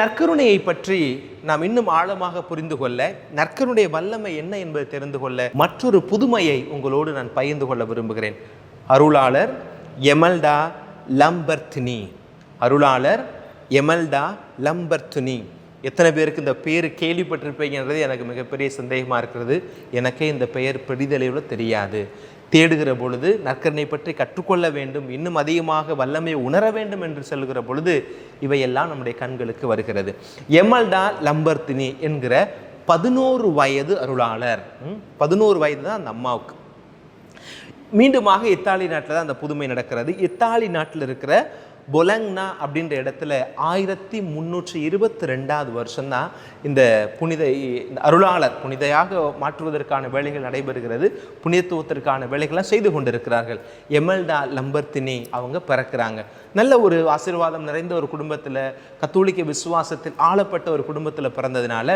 நற்கருணையை பற்றி நாம் இன்னும் ஆழமாக புரிந்து கொள்ள நற்கருடைய வல்லமை என்ன என்பதை தெரிந்து கொள்ள மற்றொரு புதுமையை உங்களோடு நான் பகிர்ந்து கொள்ள விரும்புகிறேன். அருளாளர் எமல்டா லம்பர்த்னி அருளாளர் எமல்டா லம்பர்த்னி எத்தனை பேருக்கு இந்த பேர் கேள்விப்பட்டிருப்பீங்கன்றது எனக்கு மிகப்பெரிய சந்தேகமாக இருக்கிறது. எனக்கே இந்த பெயர் பெரிதளவில் தெரியாது. தேடுகிற பொழுது நற்கருணை பற்றி கற்றுக்கொள்ள வேண்டும் இன்னும் அதிகமாக வல்லமையை உணர வேண்டும் என்று சொல்கிற பொழுது இவையெல்லாம் நம்முடைய கண்களுக்கு வருகிறது. எமல்டா லம்பர்த்தினி என்கிற பதினோரு வயது அருளாளர். ம், பதினோரு வயது தான் அந்த அம்மாவுக்கு. மீண்டுமாக இத்தாலி நாட்டில் தான் அந்த புதுமை நடக்கிறது. இத்தாலி நாட்டில் இருக்கிற பொலங்னா அப்படின்ற இடத்துல ஆயிரத்தி முந்நூற்றி இருபத்தி ரெண்டாவது வருஷம்தான் இந்த புனித இந்த அருளாளர் புனிதையாக மாற்றுவதற்கான வேலைகள் நடைபெறுகிறது. புனிதத்துவத்திற்கான வேலைகள்லாம் செய்து கொண்டிருக்கிறார்கள். எமல்டா லம்பர்த்தினி அவங்க பிறக்கிறாங்க. நல்ல ஒரு ஆசீர்வாதம் நிறைந்த ஒரு குடும்பத்தில் கத்தோலிக்க விசுவாசத்தில் ஆளப்பட்ட ஒரு குடும்பத்தில் பிறந்ததுனால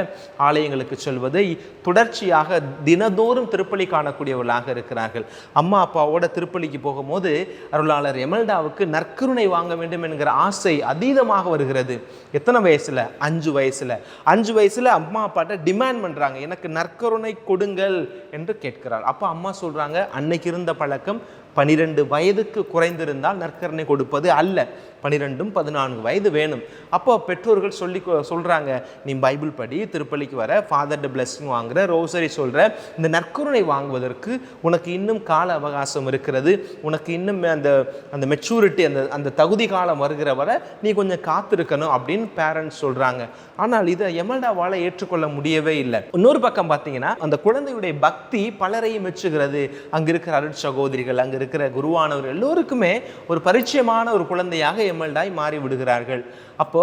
ஆலயங்களுக்கு செல்வதை தொடர்ச்சியாக தினதோறும் திருப்பலி காணக்கூடியவர்களாக இருக்கிறார்கள். அம்மா அப்பாவோட திருப்பலிக்கு போகும்போது அருளாளர் எமல்டாவுக்கு நற்கருணை வாங்க வேண்டும் என்கிற ஆசை அதீதமாக வருகிறது. எத்தனை வயசுல? அஞ்சு வயசுல. அஞ்சு வயசுல அம்மா அப்பாட்ட டிமாண்ட் பண்றாங்க. எனக்கு நற்கருணை கொடுங்கள் என்று கேட்கிறார் அப்போ அம்மா சொல்றாங்க அன்னைக்கு இருந்த பழக்கம் பனிரெண்டு வயதுக்கு குறைந்திருந்தால் நற்கருணை கொடுப்பது அல்ல. பனிரெண்டும் பதினான்கு வயது வேணும். அப்போ பெற்றோர்கள் சொல்லி கொ- நீ பைபிள் படி திருப்பள்ளிக்கு வர ஃபாதர்ட பிளஸ்ஸிங் வாங்குற ரோசரி சொல்கிற இந்த நற்கருணை வாங்குவதற்கு உனக்கு இன்னும் கால அவகாசம் இருக்கிறது. உனக்கு இன்னும் அந்த அந்த மெச்சூரிட்டி அந்த அந்த தகுதி காலம் வருகிற வரை நீ கொஞ்சம் காத்திருக்கணும் அப்படின்னு பேரண்ட்ஸ் சொல்கிறாங்க ஆனால் இதை எமல்டாவால் ஏற்றுக்கொள்ள முடியவே இல்லை. இன்னொரு பக்கம் பார்த்தீங்கன்னா அந்த குழந்தையுடைய பக்தி பலரையும் மெச்சுகிறது. அங்கே இருக்கிற அருட் சகோதரிகள் அங்கே இருக்கிற குருவானவர் எல்லோருக்குமே ஒரு பரிச்சயமான ஒரு குழந்தையாக எம்எல்டாய் மாறி விடுகிறார்கள். அப்போ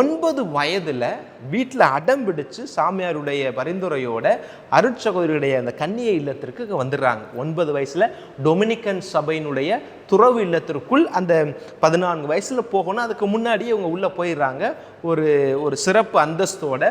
ஒன்பது வயதுல வீட்டில் அடம் பிடிச்சு சாமியாருடைய பரிந்துரையோட அருட்சகோதரியுடைய அந்த கன்னிய இல்லத்திற்கு வந்துடுறாங்க. ஒன்பது வயசில் டொமினிக்கன் சபையினுடைய துறவு இல்லத்திற்குள் அந்த பதினான்கு வயசில் போகணும். அதுக்கு முன்னாடியே இவங்க உள்ளே போயிடுறாங்க. ஒரு ஒரு சிறப்பு அந்தஸ்தோட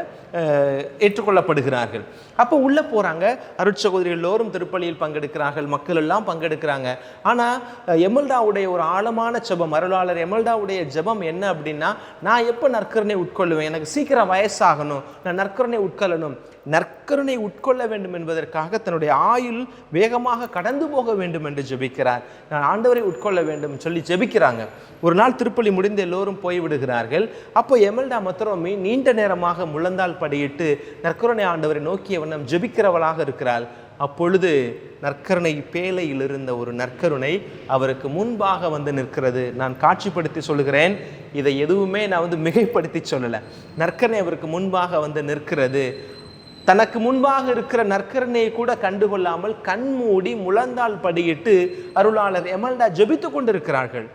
ஏற்றுக்கொள்ளப்படுகிறார்கள். அப்போ உள்ளே போகிறாங்க அருட்சகோதரி எல்லோரும் திருப்பலியில் பங்கெடுக்கிறார்கள். மக்கள் எல்லாம் பங்கெடுக்கிறாங்க. ஆனால் எமல்டாவுடைய ஒரு ஆழமான ஜெபம் அருளாளர் எமல்டாவுடைய ஜெபம் என்ன அப்படின்னா நான் எப்போ நற்கருணை உட்கொள்ளுவேன்? எனக்கு சீக்கிரம் வயசாகணும் நான் நற்கருணை உட்கொள்ளணும். நற்கருணை உட்கொள்ள வேண்டும் என்பதற்காக தன்னுடைய ஆயுள் வேகமாக கடந்து போக வேண்டும் என்று ஜெபிக்கிறார். நான் ஆண்டவரை உட்கொள்ள வேண்டும் சொல்லி ஜெபிக்கிறாங்க. ஒரு நாள் திருப்பலி முடிந்து எல்லோரும் போய் விடுகிறார்கள். அப்போ எமல்டா மத்திரமி நீண்ட நேரமாக முழந்தால் படியிட்டு நற்கருணை ஆண்டவரை நோக்கிய வண்ணம் ஜெபிக்கிறவளாக இருக்கிறாள். அப்பொழுது நற்கருணை பேலையில் இருந்த ஒரு நற்கருணை அவருக்கு முன்பாக வந்து நிற்கிறது. நான் காட்சிப்படுத்தி சொல்லுகிறேன். இதை எதுவுமே நான் வந்து மிகைப்படுத்தி சொல்லலை. நற்கருணை அவருக்கு முன்பாக வந்து நிற்கிறது. தனக்கு முன்பாக இருக்கிற நற்கரணையை கூட கண்டுகொள்ளாமல் கண்மூடி முழந்தால் படியிட்டு அருளாளர் எமல்டா ஜெபித்து கொண்டிருக்கிறார்கள்.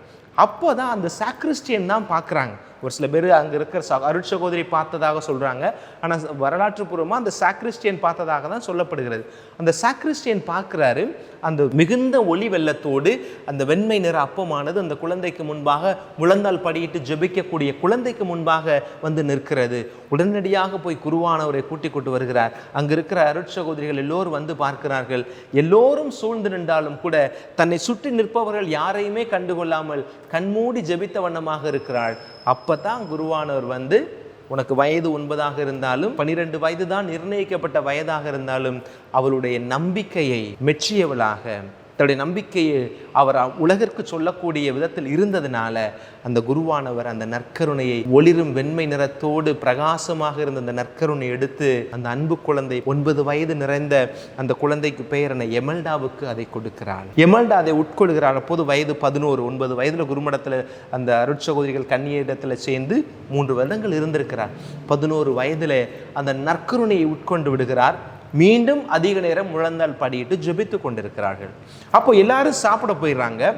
அப்போதான் அந்த சாக்ரிஸ்டியன் தான் பார்க்குறாங்க. ஒரு சில பேர் அங்கே இருக்கிற ச அருட்சகோதரி பார்த்ததாக சொல்கிறாங்க ஆனால் வரலாற்று பூர்வமாக அந்த சாக்ரிஸ்டியன் பார்த்ததாக தான் சொல்லப்படுகிறது. அந்த சாக்ரிஸ்டியன் பார்க்குறாரு அந்த மிகுந்த ஒளி வெள்ளத்தோடு அந்த வெண்மை நிற அப்பமானது அந்த குழந்தைக்கு முன்பாக முழந்தால் படியிட்டு ஜெபிக்கக்கூடிய குழந்தைக்கு முன்பாக வந்து நிற்கிறது. உடனடியாக போய் குருவானவரை கூட்டிக் கொண்டு வருகிறார். அங்கு இருக்கிற அருட்சகோதரிகள் எல்லோரும் வந்து பார்க்கிறார்கள். எல்லோரும் சூழ்ந்து நின்றாலும் கூட தன்னை சுற்றி நிற்பவர்கள் யாரையுமே கண்டுகொள்ளாமல் கண்மூடி ஜெபித்த வண்ணமாக இருக்கிறாள். அப் அப்போ தான் குருவானவர் வந்து உனக்கு வயது ஒன்பதாக இருந்தாலும் பனிரெண்டு வயது தான் நிர்ணயிக்கப்பட்ட வயதாக இருந்தாலும் அவளுடைய நம்பிக்கையை மெச்சியவளாக தன்னுடைய நம்பிக்கையை அவர் உலகிற்கு சொல்லக்கூடிய விதத்தில் இருந்ததுனால அந்த குருவானவர் அந்த நற்கருணையை ஒளிரும் வெண்மை நிறத்தோடு பிரகாசமாக இருந்த அந்த நற்கருணை எடுத்து அந்த அன்பு குழந்தை ஒன்பது வயது நிறைந்த அந்த குழந்தைக்கு பெயரான எமல்டாவுக்கு அதை கொடுக்கிறாள். எமல்டா அதை உட்கொள்கிறாள். அப்போது வயது பதினோரு ஒன்பது வயதுல குருமடத்தில் அந்த அருட்சகோதரிகள் கன்னியிடத்தில் சேர்ந்து மூன்று வருடங்கள் இருந்திருக்கிறார். பதினோரு வயதில் அந்த நற்கருணையை உட்கொண்டு விடுகிறார். மீண்டும் அதிக நேரம் முழந்தால் படியிட்டு ஜெபித்து கொண்டிருக்கிறார்கள். அப்போ எல்லாரும் சாப்பிட போயிடுறாங்க.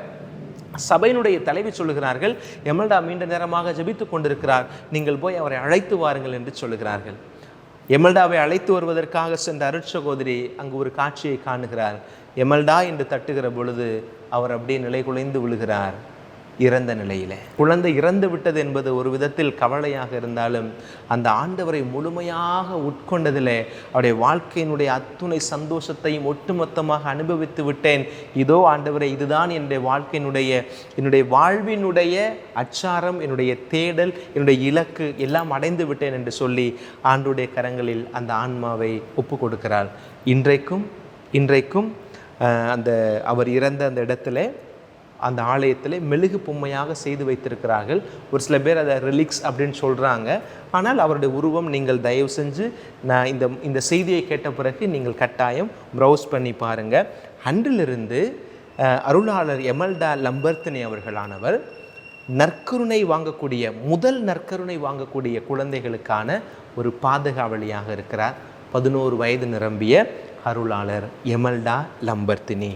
சபையினுடைய தலைவி சொல்லுகிறார்கள் எமல்டா மீண்ட நேரமாக ஜபித்து கொண்டிருக்கிறார். நீங்கள் போய் அவரை அழைத்து வாருங்கள் என்று சொல்லுகிறார்கள். எமல்டாவை அழைத்து வருவதற்காக சென்ற அருட்சகோதரி அங்கு ஒரு காட்சியை காணுகிறார். எமல்டா என்று தட்டுகிற பொழுது அவர் அப்படியே நிலை குலைந்து விழுகிறார். இறந்த நிலையில். குழந்தை இறந்து விட்டது என்பது ஒரு விதத்தில் கவலையாக இருந்தாலும் அந்த ஆண்டவரை முழுமையாக உட்கொண்டதில் அவருடைய வாழ்க்கையினுடைய அத்துணை சந்தோஷத்தையும் ஒட்டுமொத்தமாக அனுபவித்து விட்டேன். இதோ ஆண்டவரை இதுதான் என்னுடைய வாழ்க்கையினுடைய என்னுடைய வாழ்வினுடைய அச்சாரம் என்னுடைய தேடல் என்னுடைய இலக்கு எல்லாம் அடைந்து விட்டேன் என்று சொல்லி ஆண்டுடைய கரங்களில் அந்த ஆன்மாவை ஒப்பு கொடுக்கிறார் இன்றைக்கும் இன்றைக்கும் அந்த அவர் இறந்த அந்த இடத்துல அந்த ஆலயத்தில் மெழுகு பொம்மையாக செய்து வைத்திருக்கிறார்கள். ஒரு சில பேர் அதை ரிலிக்ஸ் அப்படின்னு சொல்கிறாங்க ஆனால் அவருடைய உருவம் நீங்கள் தயவு செஞ்சு நான் இந்த இந்த செய்தியை கேட்ட பிறகு நீங்கள் கட்டாயம் ப்ரௌஸ் பண்ணி பாருங்கள் அன்றிலிருந்து அருளாளர் எமல்டா லம்பர்த்தனி அவர்களானவர் நற்கருணை வாங்கக்கூடிய முதல் நற்கருணை வாங்கக்கூடிய குழந்தைகளுக்கான ஒரு பாதுகாவலியாக இருக்கிறார். பதினோரு வயது நிரம்பிய அருளாளர் எமல்டா லம்பர்த்தினி.